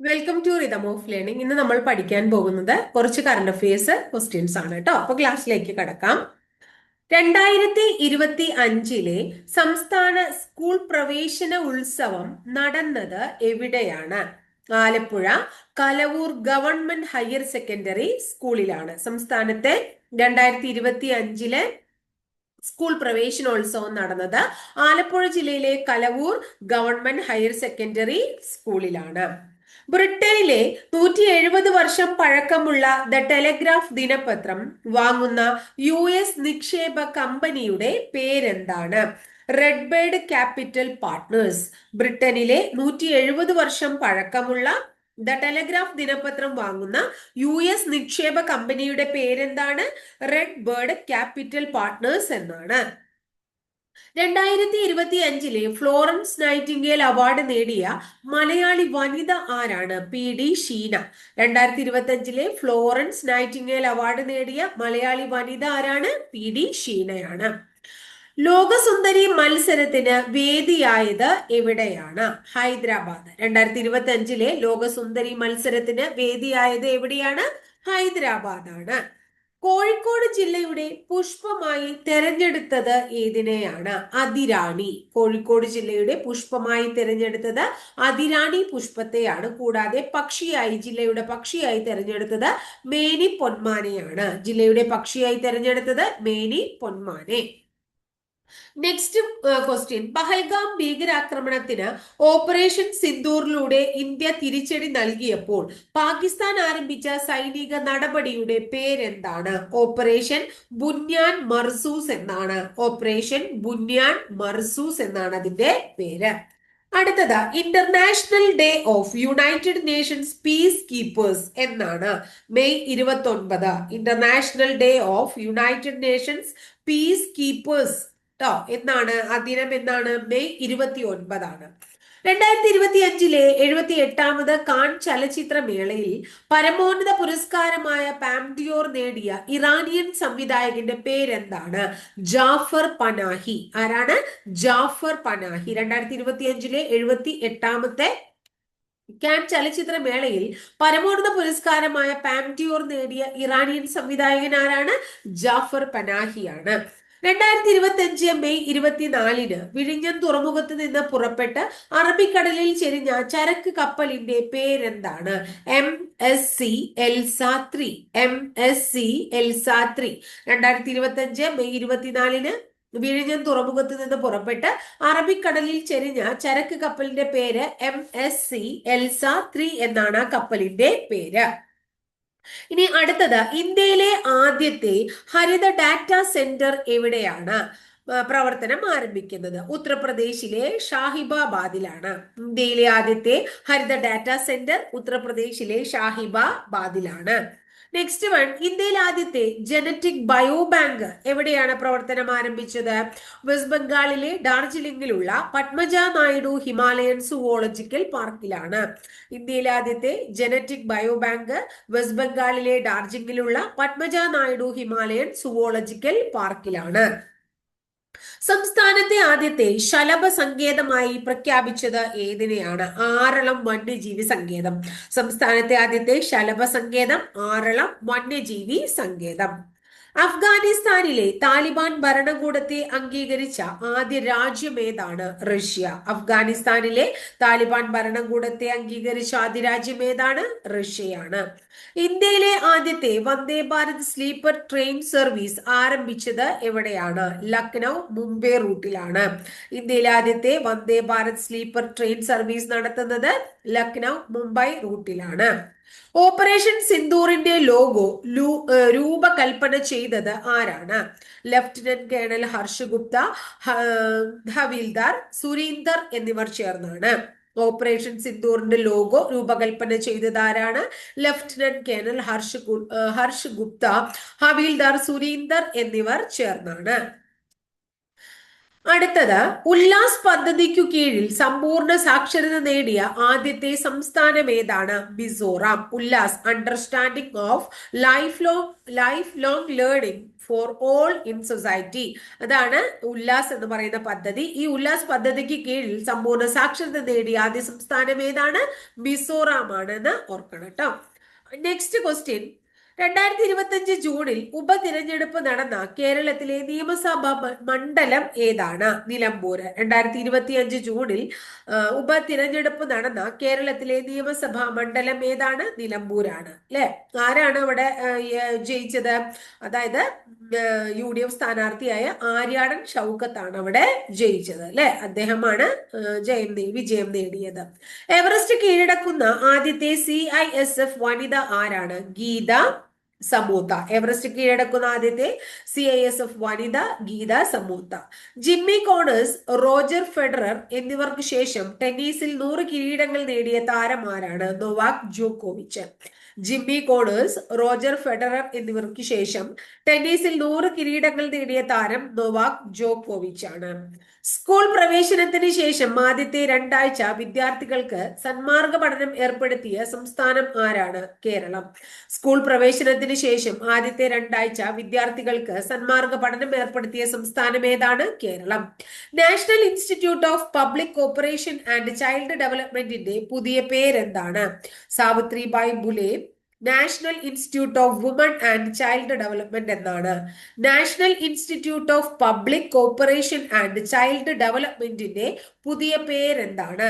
Welcome to rhythm of learning ഇന്ന് നമ്മൾ പഠിക്കാൻ പോകുന്നത് കുറച്ച് കറണ്ട് അഫയേഴ്സ് ക്വസ്റ്റ്യൻസ് ആണ് കേട്ടോ. അപ്പൊ ക്ലാസ്സിലേക്ക് കടക്കാം. രണ്ടായിരത്തി ഇരുപത്തി അഞ്ചിലെ സംസ്ഥാന സ്കൂൾ പ്രവേശന ഉത്സവം നടന്നത് എവിടെയാണ്? Alappuzha Kalavoor government higher secondary സ്കൂളിലാണ് സംസ്ഥാനത്തെ രണ്ടായിരത്തി ഇരുപത്തി അഞ്ചിലെ സ്കൂൾ പ്രവേശനോത്സവം നടന്നത് ആലപ്പുഴ ജില്ലയിലെ കലവൂർ ഗവൺമെന്റ് ഹയർ സെക്കൻഡറി സ്കൂളിലാണ് ബ്രിട്ടനിലെ നൂറ്റി എഴുപത് വർഷം പഴക്കമുള്ള ദ ടെലഗ്രാഫ് ദിനപത്രം വാങ്ങുന്ന യു എസ് നിക്ഷേപ കമ്പനിയുടെ പേരെന്താണ്? Red bird capital partners. ബ്രിട്ടനിലെ നൂറ്റി എഴുപത് വർഷം പഴക്കമുള്ള ദ ടെലഗ്രാഫ് ദിനപത്രം വാങ്ങുന്ന യു എസ് നിക്ഷേപ കമ്പനിയുടെ പേരെന്താണ്? റെഡ് ബേർഡ് ക്യാപിറ്റൽ പാർട്ട്നേഴ്സ് എന്നാണ്. രണ്ടായിരത്തി ഇരുപത്തി അഞ്ചിലെ ഫ്ലോറൻസ് നൈറ്റിംഗേൽ അവാർഡ് നേടിയ മലയാളി വനിത ആരാണ്? P D Sheena. രണ്ടായിരത്തി ഇരുപത്തി അഞ്ചിലെ ഫ്ലോറൻസ് നൈറ്റിംഗേൽ അവാർഡ് നേടിയ മലയാളി വനിത ആരാണ്? P D ഷീനയാണ്. ലോകസുന്ദരി മത്സരത്തിന് വേദിയായത് എവിടെയാണ്? ഹൈദരാബാദ്. രണ്ടായിരത്തി ഇരുപത്തി അഞ്ചിലെ ലോകസുന്ദരി മത്സരത്തിന് വേദിയായത് എവിടെയാണ്? ഹൈദരാബാദ് ആണ് കോഴിക്കോട് ജില്ലയുടെ പുഷ്പമായി തെരഞ്ഞെടുത്തത് ഏതിനെയാണ്? അതിരാണി. കോഴിക്കോട് ജില്ലയുടെ പുഷ്പമായി തെരഞ്ഞെടുത്തത് അതിരാണി പുഷ്പത്തെയാണ്. കൂടാതെ പക്ഷിയായി ജില്ലയുടെ പക്ഷിയായി തെരഞ്ഞെടുത്തത് മേനി പൊന്മാനെയാണ്. ജില്ലയുടെ പക്ഷിയായി തെരഞ്ഞെടുത്തത് മേനി പൊന്മാനെ. നെക്സ്റ്റ് ക്വസ്റ്റ്യൻ പഹൽഗാം ഭീകരാക്രമണത്തിന് ഓപ്പറേഷൻ സിന്ദൂറിലൂടെ ഇന്ത്യ തിരിച്ചടി നൽകിയപ്പോൾ പാകിസ്ഥാൻ ആരംഭിച്ച സൈനിക നടപടിയുടെ പേരെന്താണ്? ഓപ്പറേഷൻ ബുന്യാൻ മർസൂസ് എന്നാണ്. ഓപ്പറേഷൻ ബുന്യാൻ മർസൂസ് എന്നാണ് അതിന്റെ പേര്. അടുത്തത് international day of United Nations piece keepers എന്നാണ്. മെയ് ഇരുപത്തി ഒൻപത് international day of United Nations piece keepers കേട്ടോ എന്നാണ്? ആ ദിനം എന്നാണ്? മെയ് ഇരുപത്തി ഒൻപതാണ് രണ്ടായിരത്തി ഇരുപത്തി അഞ്ചിലെ എഴുപത്തി എട്ടാമത് കാൺ ചലച്ചിത്രമേളയിൽ പരമോന്നത പുരസ്കാരമായ പാംഡിയോർ നേടിയ ഇറാനിയൻ സംവിധായകന്റെ പേരെന്താണ്? ജാഫർ പനാഹി. ആരാണ്? ജാഫർ പനാഹി. രണ്ടായിരത്തി ഇരുപത്തി അഞ്ചിലെ എഴുപത്തി എട്ടാമത്തെ കാൻ ചലച്ചിത്രമേളയിൽ പരമോന്നത പുരസ്കാരമായ പാംഡിയോർ നേടിയ ഇറാനിയൻ സംവിധായകൻ ആരാണ്? ജാഫർ പനാഹിയാണ്. രണ്ടായിരത്തി ഇരുപത്തി അഞ്ച് മെയ് ഇരുപത്തിനാലിന് വിഴിഞ്ഞം തുറമുഖത്ത് നിന്ന് പുറപ്പെട്ട് അറബിക്കടലിൽ ചെരിഞ്ഞ ചരക്ക് കപ്പലിന്റെ പേരെന്താണ്? M S C Elsa three M S C Elsa three രണ്ടായിരത്തി ഇരുപത്തി അഞ്ച് മെയ് ഇരുപത്തിനാലിന് വിഴിഞ്ഞം തുറമുഖത്ത് നിന്ന് പുറപ്പെട്ട് അറബിക്കടലിൽ ചെരിഞ്ഞ ചരക്ക് കപ്പലിന്റെ പേര് M S C Elsa three എന്നാണ് കപ്പലിന്റെ പേര്. ഇനി അടുത്തത് ഇന്ത്യയിലെ ആദ്യത്തെ ഹരിത ഡാറ്റ സെന്റർ എവിടെയാണ്? പ്രവർത്തനം ആരംഭിക്കുന്നത്. ഉത്തർപ്രദേശിലെ ഷാഹിബാബാദിലാണ്. ഇന്ത്യയിലെ ആദ്യത്തെ ഹരിത ഡാറ്റാ സെന്റർ ഉത്തർപ്രദേശിലെ ഷാഹിബാബാദിലാണ്. നെക്സ്റ്റ് വൺ ഇന്ത്യയിൽ ആദ്യത്തെ ജനറ്റിക് ബയോ ബാങ്ക് എവിടെയാണ് പ്രവർത്തനം ആരംഭിച്ചത്? വെസ്റ്റ് ബംഗാളിലെ ഡാർജിലിംഗിലുള്ള പത്മജ നായിഡു ഹിമാലയൻ സുവോളജിക്കൽ പാർക്കിലാണ്. ഇന്ത്യയിലെ ആദ്യത്തെ ജനറ്റിക് ബയോ ബാങ്ക് വെസ്റ്റ് ബംഗാളിലെ ഡാർജിലിംഗിലുള്ള പത്മജ നായിഡു ഹിമാലയൻ സുവോളജിക്കൽ പാർക്കിലാണ്. സംസ്ഥാനത്തെ ആദ്യത്തെ ശലഭ സങ്കേതമായി പ്രഖ്യാപിച്ചത് ഏതിനെയാണ്? ആറളം വന്യജീവി സങ്കേതം. സംസ്ഥാനത്തെ ആദ്യത്തെ ശലഭ സങ്കേതം ആറളം വന്യജീവി സങ്കേതം. അഫ്ഗാനിസ്ഥാനിലെ താലിബാൻ ഭരണകൂടത്തെ അംഗീകരിച്ച ആദ്യ രാജ്യം ഏതാണ്? റഷ്യ. അഫ്ഗാനിസ്ഥാനിലെ താലിബാൻ ഭരണകൂടത്തെ അംഗീകരിച്ച ആദ്യ രാജ്യം ഏതാണ്? റഷ്യയാണ്. ഇന്ത്യയിലെ ആദ്യത്തെ Vande Bharat sleeper train service ആരംഭിച്ചത് എവിടെയാണ്? ലക്നൗ മുംബൈ റൂട്ടിലാണ്. ഇന്ത്യയിലെ ആദ്യത്തെ Vande Bharat sleeper train service നടത്തുന്നത് ലക്നൗ മുംബൈ റൂട്ടിലാണ്. ഓപ്പറേഷൻ സിന്ദൂറിന്റെ ലോഗോ രൂപകൽപ്പന ചെയ്തത് ആരാണ്? ലഫ്റ്റനന്റ് കേണൽ ഹർഷ് ഗുപ്ത ഹവീൽദാർ സുരീന്ദർ എന്നിവർ ചേർന്നാണ്. ഓപ്പറേഷൻ സിന്ദൂറിന്റെ ലോഗോ രൂപകൽപ്പന ചെയ്തത് ആരാണ്? ലഫ്റ്റനന്റ് കേണൽ ഹർഷ് ഹർഷ് ഗുപ്ത ഹവീൽദാർ സുരീന്ദർ എന്നിവർ ചേർന്നാണ്. അടുത്തത് ഉല്ലാസ് പദ്ധതിക്കു കീഴിൽ സമ്പൂർണ സാക്ഷരത നേടിയ ആദ്യത്തെ സംസ്ഥാനം ഏതാണ്? Mizoram. Ullas understanding of life long life long learning for all in society അതാണ് ഉല്ലാസ് എന്ന് പറയുന്ന പദ്ധതി. ഈ ഉല്ലാസ് പദ്ധതിക്ക് കീഴിൽ സമ്പൂർണ സാക്ഷരത നേടിയ ആദ്യ സംസ്ഥാനം ഏതാണ്? മിസോറാം ആണെന്ന് ഓർക്കണം കേട്ടോ. നെക്സ്റ്റ് ക്വസ്റ്റ്യൻ രണ്ടായിരത്തി ഇരുപത്തിയഞ്ച് ജൂണിൽ ഉപതിരഞ്ഞെടുപ്പ് നടന്ന കേരളത്തിലെ നിയമസഭാ മണ്ഡലം ഏതാണ്? നിലമ്പൂർ രണ്ടായിരത്തി ഇരുപത്തിയഞ്ച് ജൂണിൽ ഉപതിരഞ്ഞെടുപ്പ് നടന്ന കേരളത്തിലെ നിയമസഭാ മണ്ഡലം ഏതാണ്? നിലമ്പൂരാണ്. അല്ലെ ആരാണ് അവിടെ ജയിച്ചത്? അതായത് യു ഡി എഫ് സ്ഥാനാർത്ഥിയായ ആര്യാടൻ ഷൗക്കത്താണ് അവിടെ ജയിച്ചത്. അല്ലെ അദ്ദേഹമാണ് ജയം വിജയം നേടിയത്. എവറസ്റ്റ് കീഴടക്കുന്ന ആദ്യത്തെ സി ഐ എസ് എഫ് വനിത ആരാണ്? ഗീത സമൂത്ത. എവറസ്റ്റ് കീഴടക്കുന്ന ആദ്യത്തെ C I S F Vanitha Geeta Samota. Jimmy Connors Roger Federer എന്നിവർക്ക് ശേഷം ടെന്നീസിൽ നൂറ് കിരീടങ്ങൾ നേടിയ താരമാരാണ് നൊവാക് ജോക്കോവിച്ച്. ജിമ്മി കോണേഴ്സ് റോജർ ഫെഡറർ എന്നിവർക്ക് ശേഷം ടെന്നീസിൽ നൂറ് കിരീടങ്ങൾ നേടിയ താരം നൊവാക് ജോക്കോവിച്ച് ആണ് സ്കൂൾ പ്രവേശനത്തിന് ശേഷം ആദ്യത്തെ രണ്ടാഴ്ച വിദ്യാർത്ഥികൾക്ക് സന്മാർഗ പഠനം ഏർപ്പെടുത്തിയ സംസ്ഥാനം ആരാണ്? കേരളം. സ്കൂൾ പ്രവേശനത്തിന് ശേഷം ആദ്യത്തെ രണ്ടാഴ്ച വിദ്യാർത്ഥികൾക്ക് സന്മാർഗ പഠനം ഏർപ്പെടുത്തിയ സംസ്ഥാനം ഏതാണ്? Keralam. National institute of public cooperation and child ഡെവലപ്മെന്റിന്റെ പുതിയ പേരെന്താണ്? Savitribai Phule national institute of woman and child development എന്നാണ്. National institute of public cooperation and child ഡെവലപ്മെന്റിന്റെ പുതിയ പേരെന്താണ്?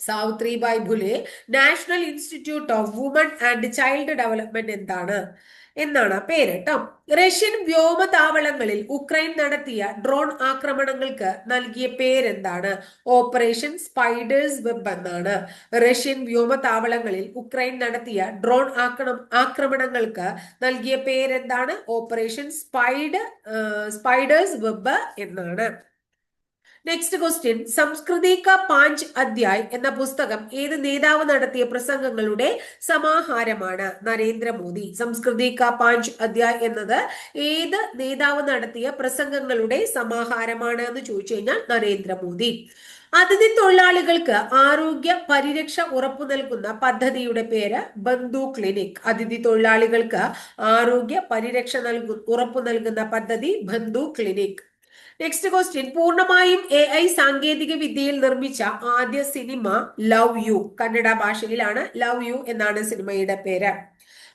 Savitribai Phule national institute of woman and child development എന്താണ്? എന്നാണ് ആ പേര് കേട്ടോ റഷ്യൻ വ്യോമതാവളങ്ങളിൽ ഉക്രൈൻ നടത്തിയ ഡ്രോൺ ആക്രമണങ്ങൾക്ക് നൽകിയ പേരെന്താണ്? ഓപ്പറേഷൻ സ്പൈഡേഴ്സ് വെബ് എന്നാണ്. റഷ്യൻ വ്യോമതാവളങ്ങളിൽ ഉക്രൈൻ നടത്തിയ ഡ്രോൺ ആക്രമ ആക്രമണങ്ങൾക്ക് നൽകിയ പേരെന്താണ്? ഓപ്പറേഷൻ സ്പൈഡ് സ്പൈഡേഴ്സ് വെബ് എന്നാണ്. നെക്സ്റ്റ് ക്വസ്റ്റ്യൻ സംസ്കൃതി ക പാഞ്ച് അധ്യായ് എന്ന പുസ്തകം ഏത് നേതാവ് നടത്തിയ പ്രസംഗങ്ങളുടെ സമാഹാരമാണ്? നരേന്ദ്രമോദി സംസ്കൃതി ക പാഞ്ച് അധ്യായ് എന്നത് ഏത് നേതാവ് നടത്തിയ പ്രസംഗങ്ങളുടെ സമാഹാരമാണ് എന്ന് ചോദിച്ചു കഴിഞ്ഞാൽ നരേന്ദ്രമോദി അതിഥി തൊഴിലാളികൾക്ക് ആരോഗ്യ പരിരക്ഷ ഉറപ്പു നൽകുന്ന പദ്ധതിയുടെ പേര് ബന്ധു ക്ലിനിക്. അതിഥി തൊഴിലാളികൾക്ക് ആരോഗ്യ പരിരക്ഷ നൽകു ഉറപ്പു നൽകുന്ന പദ്ധതി ബന്ധു ക്ലിനിക്. നെക്സ്റ്റ് ക്വസ്റ്റ്യൻ പൂർണമായും എ ഐ സാങ്കേതിക വിദ്യയിൽ നിർമ്മിച്ച ആദ്യ സിനിമ ലവ് യു. കന്നഡ ഭാഷയിലാണ് ലവ് യു എന്നാണ് സിനിമയുടെ പേര്.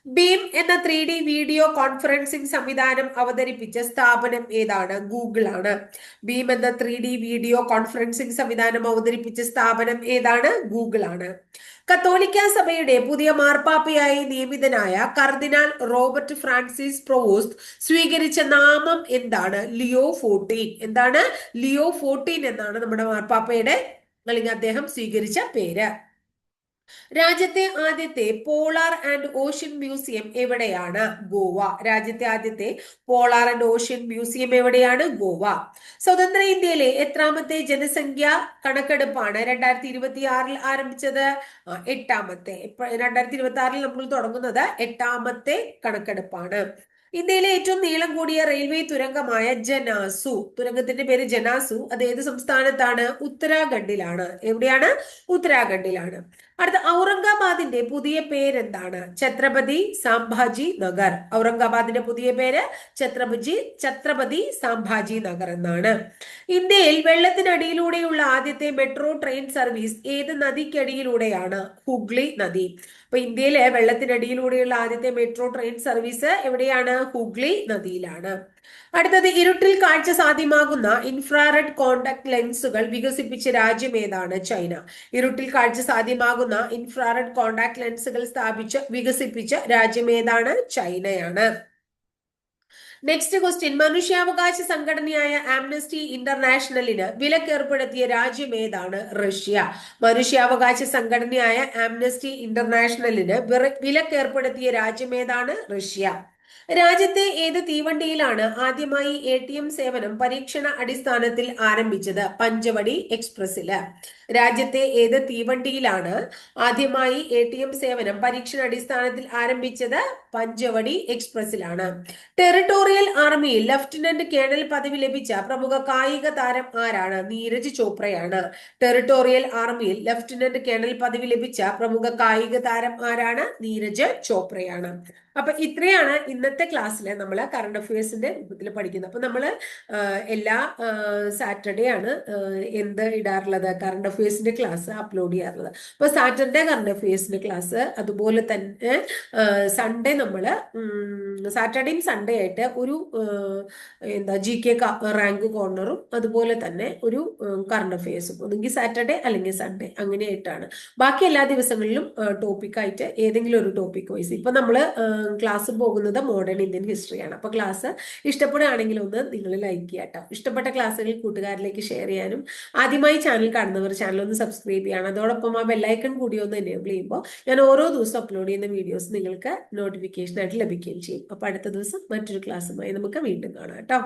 ബീം എന്ന ത്രീ ഡി വീഡിയോ കോൺഫറൻസിംഗ് സംവിധാനം അവതരിപ്പിച്ച സ്ഥാപനം ഏതാണ്? ഗൂഗിൾ ആണ്. ബീം എന്ന ത്രീ ഡി വീഡിയോ കോൺഫറൻസിംഗ് സംവിധാനം അവതരിപ്പിച്ച സ്ഥാപനം ഏതാണ്? ഗൂഗിൾ ആണ്. കത്തോലിക്ക സഭയുടെ പുതിയ മാർപ്പാപ്പയായി നിയമിതനായ കർദിനാൾ റോബർട്ട് ഫ്രാൻസിസ് പ്രൊവോസ്റ്റ് സ്വീകരിച്ച നാമം എന്താണ്? Leo fourteen. എന്താണ്? ലിയോ ഫോർട്ടീൻ എന്നാണ് നമ്മുടെ മാർപ്പാപ്പയുടെ അല്ലെങ്കിൽ അദ്ദേഹം സ്വീകരിച്ച പേര്. രാജ്യത്തെ ആദ്യത്തെ പോളാർ ആൻഡ് ഓഷ്യൻ മ്യൂസിയം എവിടെയാണ്? ഗോവ. രാജ്യത്തെ ആദ്യത്തെ പോളാർ ആൻഡ് ഓഷ്യൻ മ്യൂസിയം എവിടെയാണ്? ഗോവ. സ്വതന്ത്ര ഇന്ത്യയിലെ എത്രാമത്തെ ജനസംഖ്യ കണക്കെടുപ്പാണ് രണ്ടായിരത്തി ഇരുപത്തി ആറിൽ ആരംഭിച്ചത് എട്ടാമത്തെ. രണ്ടായിരത്തി ഇരുപത്തി ആറിൽ നമ്മൾ തുടങ്ങുന്നത് എട്ടാമത്തെ കണക്കെടുപ്പാണ്. ഇന്ത്യയിലെ ഏറ്റവും നീളം കൂടിയ റെയിൽവേ തുരങ്കമായ ജനാസു. തുരങ്കത്തിന്റെ പേര് ജനാസു. അത് ഏത് സംസ്ഥാനത്താണ്? ഉത്തരാഖണ്ഡിലാണ്. എവിടെയാണ്? ഉത്തരാഖണ്ഡിലാണ്. അടുത്ത ഔറംഗാബാദിന്റെ പുതിയ പേരെന്താണ്? ഛത്രപതി സാംഭാജി നഗർ. ഔറംഗാബാദിന്റെ പുതിയ പേര് ഛത്രപതി ഛത്രപതി സാംഭാജി നഗർ എന്നാണ്. ഇന്ത്യയിൽ വെള്ളത്തിനടിയിലൂടെയുള്ള ആദ്യത്തെ മെട്രോ ട്രെയിൻ സർവീസ് ഏത് നദിക്കടിയിലൂടെയാണ്? ഹുഗ്ലി നദി. അപ്പൊ ഇന്ത്യയിലെ വെള്ളത്തിനടിയിലൂടെയുള്ള ആദ്യത്തെ മെട്രോ ട്രെയിൻ സർവീസ് എവിടെയാണ്? ഹുഗ്ലി നദിയിലാണ്. അടുത്തത് ഇരുട്ടിൽ കാഴ്ച സാധ്യമാകുന്ന ഇൻഫ്രാറെഡ് കോണ്ടാക്ട് ലെൻസുകൾ വികസിപ്പിച്ച രാജ്യം ഏതാണ്? ചൈന. ഇരുട്ടിൽ കാഴ്ച സാധ്യമാകുന്ന ഇൻഫ്രാറെഡ് കോണ്ടാക്ട് ലെൻസുകൾ സ്ഥാപിച്ച് വികസിപ്പിച്ച രാജ്യം ഏതാണ്? ചൈനയാണ്. നെക്സ്റ്റ് ക്വസ്റ്റ്യൻ മനുഷ്യാവകാശ സംഘടനയായ ആംനസ്റ്റി ഇന്റർനാഷണലിന് വിലക്കേർപ്പെടുത്തിയ രാജ്യം ഏതാണ്? റഷ്യ. മനുഷ്യാവകാശ സംഘടനയായ ആംനസ്റ്റി ഇന്റർനാഷണലിന് വിലക്കേർപ്പെടുത്തിയ രാജ്യം ഏതാണ്? റഷ്യ. രാജ്യത്തെ ഏത് തീവണ്ടിയിലാണ് ആദ്യമായി എ സേവനം പരീക്ഷണ അടിസ്ഥാനത്തിൽ ആരംഭിച്ചത്? പഞ്ചവടി എക്സ്പ്രസിൽ രാജ്യത്തെ ഏത് തീവണ്ടിയിലാണ് ആദ്യമായി എ ടി എം സേവനം പരീക്ഷണാടിസ്ഥാനത്തിൽ ആരംഭിച്ചത്? പഞ്ചവടി എക്സ്പ്രസിലാണ് ടെറിട്ടോറിയൽ ആർമിയിൽ ലഫ്റ്റനന്റ് കേണൽ പദവി ലഭിച്ച പ്രമുഖ കായിക താരം ആരാണ്? നീരജ് ചോപ്രയാണ്. ടെറിട്ടോറിയൽ ആർമിയിൽ ലഫ്റ്റനന്റ് കേണൽ പദവി ലഭിച്ച പ്രമുഖ കായിക താരം ആരാണ്? നീരജ് ചോപ്രയാണ്. അപ്പൊ ഇത്രയാണ് ഇന്നത്തെ ക്ലാസ്സിൽ നമ്മൾ കറണ്ട് അഫയേഴ്സിന്റെ രൂപത്തിൽ പഠിക്കുന്നത്. അപ്പൊ നമ്മൾ എല്ലാ സാറ്റർഡേ ആണ് എന്ത് ഇടാറുള്ളത്? കറണ്ട് അഫയേഴ്സിന്റെ ക്ലാസ് അപ്ലോഡ് ചെയ്യാറുള്ളത്. അപ്പൊ സാറ്റർഡേ കറണ്ട് അഫയേഴ്സിന്റെ ക്ലാസ് അതുപോലെ തന്നെ സൺഡേ നമ്മൾ സാറ്റർഡേയും സൺഡേ ആയിട്ട് ഒരു എന്താ ജി കെ റാങ്ക് കോർണറും അതുപോലെ തന്നെ ഒരു കറണ്ട് അഫയേഴ്സും ഒന്നെങ്കിൽ സാറ്റർഡേ അല്ലെങ്കിൽ സൺഡേ അങ്ങനെയായിട്ടാണ്. ബാക്കി എല്ലാ ദിവസങ്ങളിലും ടോപ്പിക്കായിട്ട് ഏതെങ്കിലും ഒരു ടോപ്പിക് വൈസ് ഇപ്പൊ നമ്മൾ ക്ലാസ് പോകുന്നത് മോഡേൺ ഇന്ത്യൻ ഹിസ്റ്ററിയാണ് അപ്പൊ ക്ലാസ് ഇഷ്ടപ്പെടുകയാണെങ്കിൽ ഒന്ന് നിങ്ങൾ ലൈക്ക് ചെയ്യാട്ടോ. ഇഷ്ടപ്പെട്ട ക്ലാസ്സുകൾ കൂട്ടുകാരിലേക്ക് ഷെയർ ചെയ്യാനും ആദ്യമായി ചാനൽ കാണുന്നവർ ചാനൽ ഒന്ന് സബ്സ്ക്രൈബ് ചെയ്യണം. അതോടൊപ്പം ആ ബെല്ലൈക്കൺ കൂടി ഒന്ന് എനേബിൾ ചെയ്യുമ്പോൾ ഞാൻ ഓരോ ദിവസം അപ്ലോഡ് ചെയ്യുന്ന വീഡിയോസ് നിങ്ങൾക്ക് നോട്ടിഫിക്കേഷൻ ആയിട്ട് ലഭിക്കുകയും ചെയ്യും. അപ്പൊ അടുത്ത ദിവസം മറ്റൊരു ക്ലാസ്സുമായി നമുക്ക് വീണ്ടും കാണാം കേട്ടോ.